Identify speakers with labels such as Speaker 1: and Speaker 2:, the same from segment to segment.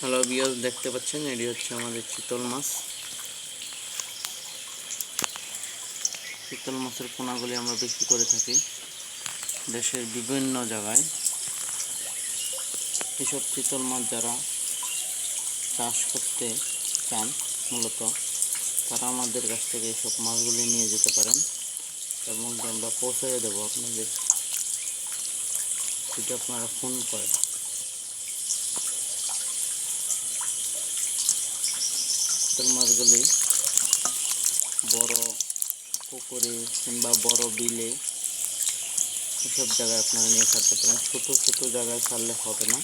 Speaker 1: Hello বিয়স দেখতে পাচ্ছেন? এটি হচ্ছে আমাদের চিতল মাছ। চিতল মাছের পোনাগুলি আমরা বিক্রি করে থাকি দেশের বিভিন্ন জায়গায়। এসব চিতল মাছ যারা চাষ করতে চান, মূলত তারা আমাদের কাছ থেকে এইসব মাছগুলি নিয়ে যেতে পারেন এবং আমরা পৌঁছে দেবো আপনাদের। যদি আপনারা ফোন করেন চিতল মাছগুলি বড় পুকুরে কিংবা বড় বিলে এসব জায়গায় আপনারা নিয়ে ছাড়তে পারেন। ছোটো ছোটো জায়গায় ছাড়লে হবে না।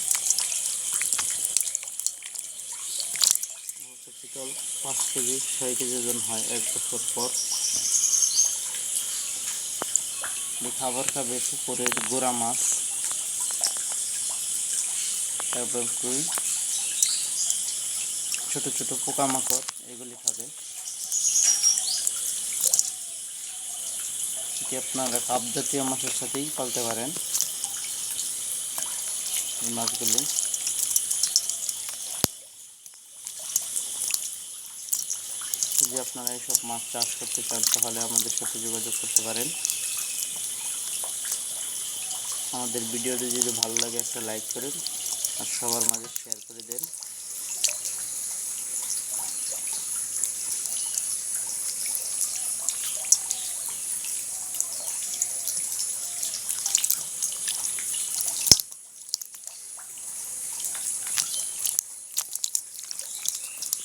Speaker 1: চিতল পাঁচ কেজি, ছয় কেজি ওজন হয় এক বছর পর। খাবার খাবে পুকুরের গোড়া মাছ। তারপর কুই। ছোট ছোট পোকামাকড়, এগুলি খাবে। এটি আপনারা কাপ জাতীয় মাছের সাথেই পালতে পারেন এই মাছগুলি। যদি আপনারা এইসব মাছ চাষ করতে চান, তাহলে আমাদের সাথে যোগাযোগ করতে পারেন। আমাদের ভিডিওটি যদি ভালো লাগে, একটা লাইক করেন আর সবার মাঝে শেয়ার করে দেন।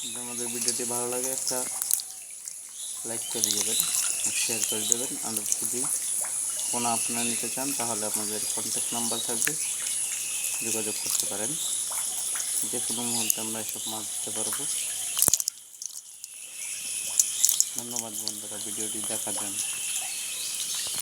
Speaker 1: যদি আমাদের ভিডিওটি ভালো লাগে, একটা লাইক করে দেবেন শেয়ার করে দেবেন, আর যদি কোনো আপনারা নিতে চান, তাহলে আপনাদের কন্ট্যাক্ট নাম্বার থাকবে, যোগাযোগ করতে পারেন। যে কোনো মুহূর্তে আমরা এসব মাছ দিতে পারব। ধন্যবাদ বন্ধুরা, ভিডিওটি দেখার জন্য।